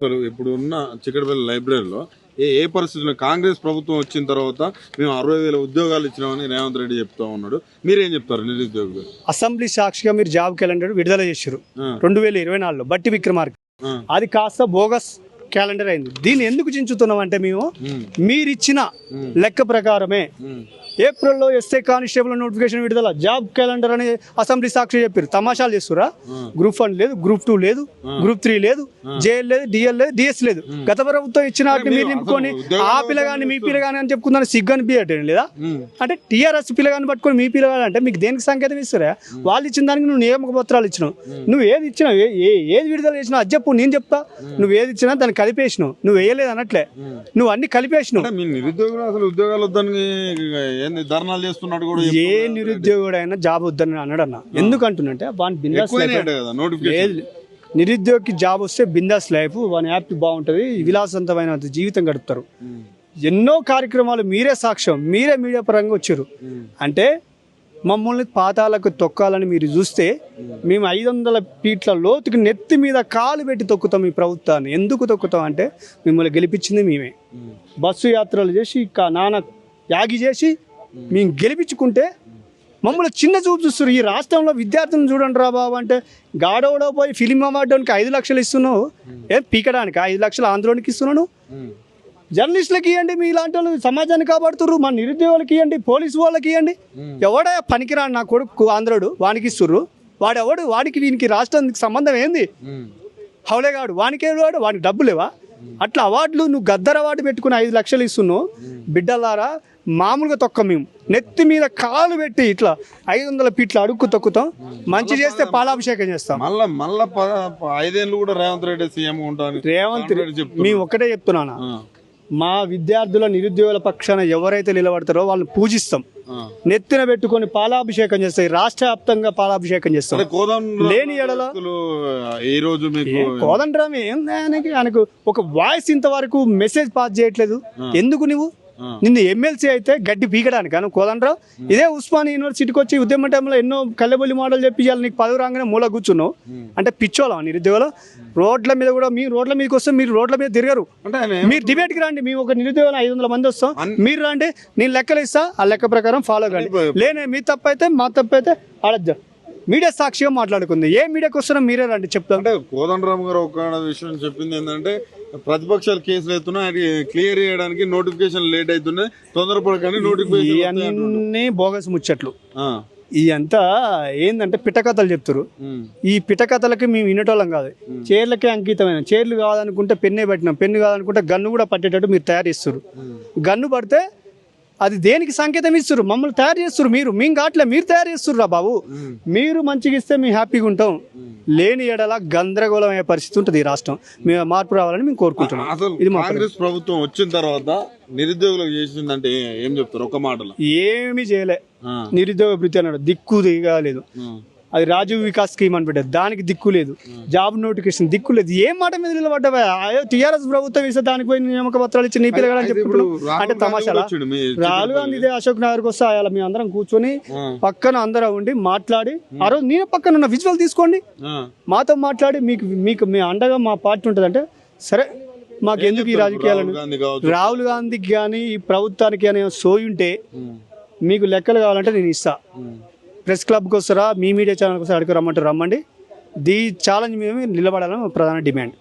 అసలు ఇప్పుడు ఉన్న చిక్కడపల్లి లైబ్రరీలో ఏ ఏ పరిస్థితుల్లో కాంగ్రెస్ ప్రభుత్వం వచ్చిన తర్వాత మేము అరవై వేల ఉద్యోగాలు ఇచ్చినామని రేవంత్ రెడ్డి చెప్తా ఉన్నాడు మీరేం చెప్తారు నిరుద్యోగులు అసెంబ్లీ సాక్షిగా మీరు జాబ్ క్యాలెండర్ విడుదల చేశారు. రెండు వేల ఇరవై నాలుగులో బట్టి విక్రమార్క. అది కాస్త బోగస్ క్యాలెండర్ అయింది దీన్ని ఎందుకు చించుతున్నాం అంటే మేము. మీరిచ్చిన లెక్క ప్రకారమే. ఏప్రిల్లో ఎస్ఐ కానిస్టేబుల్ నోటిఫికేషన్ విడుదల. జాబ్ క్యాలెండర్ అని అసెంబ్లీ సాక్షి చెప్పారు. తమాషాలు చేస్తురా గ్రూప్ వన్ లేదు గ్రూప్ టూ లేదు గ్రూప్ త్రీ లేదు జేఎల్ లేదు డిఎల్ లేదు డిఎస్ లేదు. గత ప్రభుత్వం ఇచ్చిన వాటిని మీరు నింపుకొని ఆ పిల్లగాని మీ పిల్లగాని అని చెప్పుకుందని సిగ్గు అనిపించటం లేదా. అంటే టీఆర్ఎస్ పిల్లగాని పట్టుకొని మీ పిల్లగాని అంటే మీకు దేనికి సంకేతం ఇస్తారా? వాళ్ళు ఇచ్చిన దానికి నువ్వు నియామక పత్రాలు ఇచ్చినావు. నువ్వు ఏది ఇచ్చినావు ఏది విడుదల చేసినావు అది చెప్పు నేను చెప్తా. నువ్వు ఏది ఇచ్చినా దాన్ని కలిపేసినావు. నువ్వు వేయలేదు అన్నట్లే. నువ్వు అన్ని కలిపేసినావు. నిరుద్యోగులు అసలు ఉద్యోగాలు వద్దని ఏంది ధర్నాలు చేస్తున్నాడు కూడా ఏ నిరుద్యోగుడైనా జాబ్ వద్దని అన్నాడు అన్న ఎందుకు అంటున్నంటే వాని బిందాస్. నిరుద్యోగికి జాబ్ వస్తే బిందాస్ లైఫ్ వాని హ్యాపీ బాగుంటుంది విలాసవంతమైన జీవితం గడుపుతారు. ఎన్నో కార్యక్రమాలు మీరే సాక్ష్యం మీరే మీడియా పరంగా వచ్చారు. అంటే మమ్మల్ని పాతాలకు తొక్కాలని మీరు చూస్తే మేము ఐదు వందల ఫీట్ల లోతుకి నెత్తి మీద కాలు పెట్టి తొక్కుతాం ఈ ప్రభుత్వాన్ని. ఎందుకు తొక్కుతాం అంటే మిమ్మల్ని గెలిపించింది మేమే. బస్సు యాత్రలు చేసి ఇక నాన్న యాగి చేసి మేము. గెలిపించుకుంటే మమ్మల్ని చిన్న చూపు చూస్తారు ఈ రాష్ట్రంలో విద్యార్థులను చూడండి రా బాబు అంటే గాడవడో పోయి ఫిలిం అవార్డుకి ఐదు లక్షలు ఇస్తున్నావు. ఏం పీకడానికి ఐదు లక్షలు ఆంధ్రోనికి ఇస్తున్నాను? జర్నలిస్టులకి ఇవ్వండి మీ ఇలాంటి వాళ్ళు సమాజాన్ని కాపాడుతుర్రు. మా నిరుద్యోగులకి ఇవ్వండి పోలీసు వాళ్ళకి ఇవ్వండి. ఎవడే పనికిరాడు నా కొడుకు ఆంధ్రుడు వానికి ఇస్తుర్రు. వాడెవడు? వాడికి వీనికి రాష్ట్రానికి సంబంధం ఏంది? హౌలేగాడు వానికే వాడు? వానికి డబ్బు లేవా అట్లా అవార్డులు నువ్వు గద్దర అవార్డు పెట్టుకుని ఐదు లక్షలు ఇస్తున్నావు. బిడ్డలారా మామూలుగా తొక్క మేము. నెత్తి మీద కాలు పెట్టి ఇట్లా ఐదు వందల ఫీట్లు అడుక్కు తొక్కుతాం. మంచి చేస్తే పాలాభిషేకం చేస్తాం. మళ్ళా మళ్ళా ఐదేళ్ళు కూడా రేవంత్ రెడ్డి సీఎం ఉంటాను రేవంత్ రెడ్డి. మేము ఒకటే చెప్తున్నాను? మా విద్యార్థుల నిరుద్యోగుల పక్షాన ఎవరైతే నిలబడతారో వాళ్ళని పూజిస్తాం. నెత్తిన పెట్టుకొని పాలాభిషేకం చేస్తాయి రాష్ట్ర వ్యాప్తంగా పాలాభిషేకం చేస్తాం. లేని ఎడల ఈ రోజు మీకు కోదండరామ్ ఏం ఆయనకి ఒక వాయిస్ ఇంతవరకు మెసేజ్ పాస్ చేయట్లేదు. ఎందుకు నువ్వు. నిన్ను ఎమ్మెల్సీ అయితే గడ్డి పీకడానికి అను కోదండరావు. ఇదే ఉస్మాన్ యూనివర్సిటీకి వచ్చి ఉద్యమ టైంలో ఎన్నో కల్లెబొల్లి మోడల్ చెప్పి ఇవాళ నీకు పదవి రాగానే మూల కూర్చున్నావు. అంటే పిచ్చోళం నిరుద్యోగులు. రోడ్ల మీద కూడా మీ రోడ్ల మీదకి వస్తే మీరు రోడ్ల మీద తిరగరు. మీరు డిబేట్కి రండి మేము ఒక నిరుద్యోగులు ఐదు వందల మంది వస్తాం. మీరు రండి నేను లెక్కలు ఇస్తా ఆ లెక్క ప్రకారం ఫాలో కండి. లేనే మీ తప్పు అయితే మా తప్పు అయితే ఆడద్దు. మీడియా సాక్షిగా మాట్లాడుకుంది. ఏ మీడియాకి వస్తున్నా మీరే రండి చెప్తాం. అంటే కోదండరామ్ గారు ఒక విషయం చెప్పింది ఏంటంటే ప్రతిపక్షాలు కేసులు అవుతున్నాయి అది క్లియర్ చేయడానికి నోటిఫికేషన్ లేట్ అవుతున్నాయి. తొందరపడకండి నోటిఫికేషన్ ఇవన్నీ బోగస్ ముచ్చట్లు. ఇదంతా ఏంటంటే పిట్టకథలు చెప్తారు ఈ పిట్టకథలకి మేము వినేటోళ్ళం కాదు. చీరలకే అంకితమైన చీరలు కాదనుకుంటే పెన్నే పెట్టినాం పెన్ను కాదనుకుంటే గన్ను కూడా పట్టేటట్టు మీరు తయారు చేస్తారు గన్ను పడితే అది దేనికి సంకేతం ఇస్తారు మమ్మల్ని తయారు చేస్తారు మీరు. మేము కావట్లే మీరు తయారు చేస్తారు రా బాబు మీరు మంచిగా ఇస్తే మేము హ్యాపీగా ఉంటాం. లేని ఎడల గందరగోళం అయ్యే పరిస్థితి ఉంటుంది ఈ రాష్ట్రం. మేము మార్పు రావాలని మేము కోరుకుంటున్నాం. ఇది కాంగ్రెస్ ప్రభుత్వం వచ్చిన తర్వాత నిరుద్యోగులకు చేసిందంటే ఏ- చెప్తారు? ఒక మాటలో. ఏమీ చేయలే. నిరుద్యోగ భృతి అన్నాడు. దిక్కు దిగా లేదు ఆ, అది రాజీవ్ వికాస్ స్కీమ్ అని పెట్టారు. దానికి దిక్కు లేదు. జాబ్ నోటిఫికేషన్ దిక్కు లేదు. ఏం మాట మీద నిలబడ్డావా? అయ్యో టీఆర్ఎస్ ప్రభుత్వం ఇస్తే దానికి పోయి నియామక పత్రాలు ఇచ్చి నీ పిల్లగాడని రాహుల్ అంటే తమాషాలా? మీ రాహుల్ గాంధీ ఇదే అశోక్ నగర్కి వస్తే అలా మేము అందరం కూర్చొని పక్కన అందరం ఉండి మాట్లాడి ఆ. రోజు నేను పక్కన ఉన్న విజువల్ తీసుకోండి. మాతో మాట్లాడి మీకు మీకు మీ అండగా మా పార్టీ ఉంటుందంటే సరే మాకు ఎందుకు ఈ రాజకీయాలను? రాహుల్ గాంధీకి కానీ ఈ ప్రభుత్వానికి కానీ సోయి ఉంటే మీకు లెక్కలు కావాలంటే నేను ఇస్తా. ప్రెస్ క్లబ్కి వస్తారా? మీ మీడియా ఛానల్కి వస్తారా? అడిగి రమ్మంటారు రమ్మండి. దీ ఛాలెంజ్ మేము నిలబడాలని ప్రధాన డిమాండ్.